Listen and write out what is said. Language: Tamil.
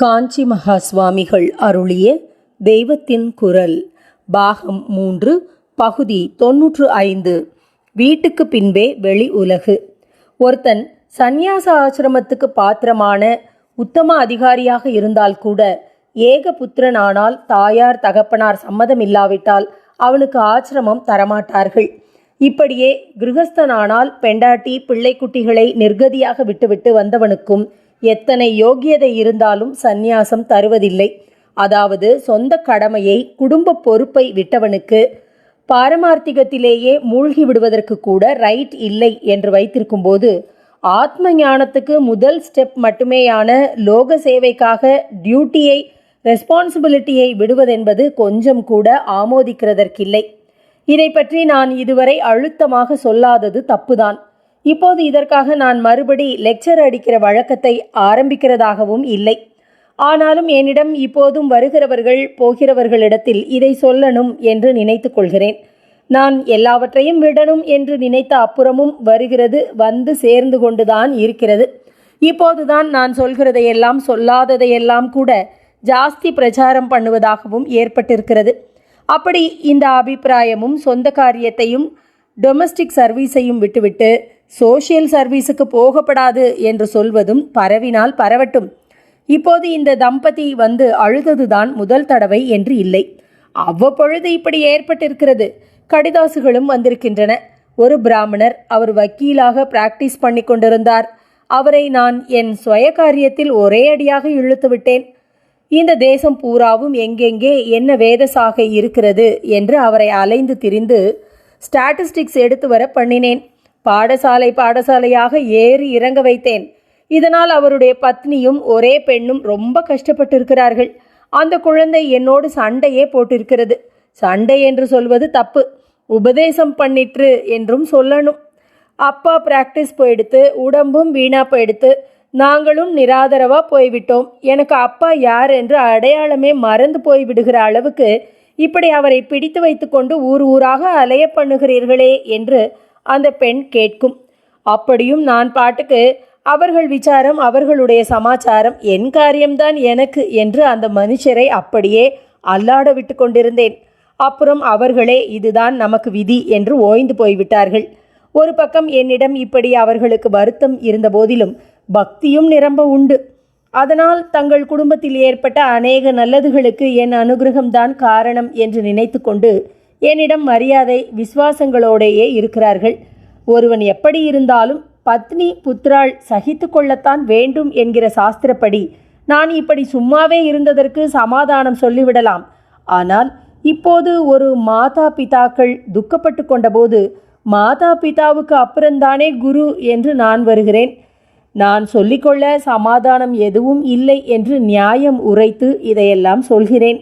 காஞ்சி மகா சுவாமிகள் அருளிய தெய்வத்தின் குரல் பாகம் மூன்று பகுதி தொன்னூற்று ஐந்து. வீட்டுக்கு பின்பே வெளி உலகு. ஒருத்தன் சந்நியாச ஆசிரமத்துக்கு பாத்திரமான உத்தம அதிகாரியாக இருந்தால் கூட ஏக புத்திரனானால் தாயார் தகப்பனார் சம்மதம் இல்லாவிட்டால் அவனுக்கு ஆசிரமம் தரமாட்டார்கள். இப்படியே கிருகஸ்தனானால் பெண்டாட்டி பிள்ளைக்குட்டிகளை நிர்கதியாக விட்டுவிட்டு வந்தவனுக்கும் எத்தனை யோக்கியதை இருந்தாலும் சந்நியாசம் தருவதில்லை. அதாவது சொந்த கடமையை குடும்ப பொறுப்பை விட்டவனுக்கு பாரமார்த்திகத்திலேயே மூழ்கி விடுவதற்கு கூட ரைட் இல்லை என்று வைத்திருக்கும்போது ஆத்ம ஞானத்துக்கு முதல் ஸ்டெப் மட்டுமேயான லோக சேவைக்காக டியூட்டியை ரெஸ்பான்சிபிலிட்டியை விடுவதென்பது கொஞ்சம் கூட ஆமோதிக்கிறதற்கில்லை. இதை பற்றி நான் இதுவரை அழுத்தமாக சொல்லாதது தப்புதான். இப்போது இதற்காக நான் மறுபடி லெக்சர் அடிக்கிற வழக்கத்தை ஆரம்பிக்கிறதாகவும் இல்லை. ஆனாலும் என்னிடம் இப்போதும் வருகிறவர்கள் போகிறவர்களிடத்தில் இதை சொல்லணும் என்று நினைத்து கொள்கிறேன். நான் எல்லாவற்றையும் விடணும் என்று நினைத்த அப்புறமும் வருகிறது வந்து சேர்ந்து கொண்டுதான் இருக்கிறது. இப்போதுதான் நான் சொல்கிறதையெல்லாம் சொல்லாததையெல்லாம் கூட ஜாஸ்தி பிரச்சாரம் பண்ணுவதாகவும் ஏற்பட்டிருக்கிறது. அப்படி இந்த அபிப்பிராயமும் சொந்த காரியத்தையும் டொமஸ்டிக் சர்வீஸையும் விட்டுவிட்டு சோஷியல் சர்வீஸுக்கு போகப்படாது என்று சொல்வதும் பரவினால் பரவட்டும். இப்போது இந்த தம்பதி வந்து அழுததுதான் முதல் தடவை என்று இல்லை. அவ்வப்பொழுது இப்படி ஏற்பட்டிருக்கிறது. கடிதாசுகளும் வந்திருக்கின்றன. ஒரு பிராமணர் அவர் வக்கீலாக பிராக்டிஸ் பண்ணி கொண்டிருந்தார். அவரை நான் என் சுய காரியத்தில் ஒரே அடியாக இழுத்து விட்டேன். இந்த தேசம் பூராவும் எங்கெங்கே என்ன வேதசாகை இருக்கிறது என்று அவரை அலைந்து திரிந்து ஸ்டாட்டிஸ்டிக்ஸ் எடுத்து வர பண்ணினேன். பாடசாலை பாடசாலையாக ஏறி இறங்க வைத்தேன். இதனால் அவருடைய பத்னியும் ஒரே பெண்ணும் ரொம்ப கஷ்டப்பட்டிருக்கிறார்கள். அந்த குழந்தை என்னோடு சண்டையே போட்டிருக்கிறது. சண்டை என்று சொல்வது தப்பு. உபதேசம் பண்ணிற்று என்றும் சொல்லணும். அப்பா பிராக்டிஸ் போயிடுத்து உடம்பும் வீணா போயிடுத்து நாங்களும் நிராதரவா போய்விட்டோம். எனக்கு அப்பா யார் என்று அடையாளமே மறந்து போய் விடுகிற அளவுக்கு இப்படி அவரை பிடித்து வைத்துக்கொண்டு ஊர் ஊராக அலைய பண்ணுகிறீர்களே என்று அந்த பெண் கேட்கும். அப்படியும் நான் பாட்டுக்கு அவர்கள் விசாரம் அவர்களுடைய சமாச்சாரம் என் காரியம்தான் எனக்கு என்று அந்த மனுஷரை அப்படியே அல்லாட விட்டு கொண்டிருந்தேன். அப்புறம் அவர்களே இதுதான் நமக்கு விதி என்று ஓய்ந்து போய்விட்டார்கள். ஒரு பக்கம் என்னிடம் இப்படி அவர்களுக்கு வருத்தம் இருந்த போதிலும் பக்தியும் நிரம்ப உண்டு. அதனால் தங்கள் குடும்பத்தில் ஏற்பட்ட அநேக நல்லதுகளுக்கு என் அனுகிரகம்தான் காரணம் என்று நினைத்து கொண்டு என்னிடம் மரியாதை விசுவாசங்களோடேயே இருக்கிறார்கள். ஒருவன் எப்படி இருந்தாலும் பத்னி புத்திராள் சகித்து கொள்ளத்தான் வேண்டும் என்கிற சாஸ்திரப்படி நான் இப்படி சும்மாவே இருந்ததற்கு சமாதானம் சொல்லிவிடலாம். ஆனால் இப்போது ஒரு மாதா பிதாக்கள் துக்கப்பட்டு கொண்டபோது மாதா பிதாவுக்கு அப்புறம்தானே குரு என்று நான் வருகிறேன். நான் சொல்லிக்கொள்ள சமாதானம் எதுவும் இல்லை என்று நியாயம் உரைத்து இதையெல்லாம் சொல்கிறேன்.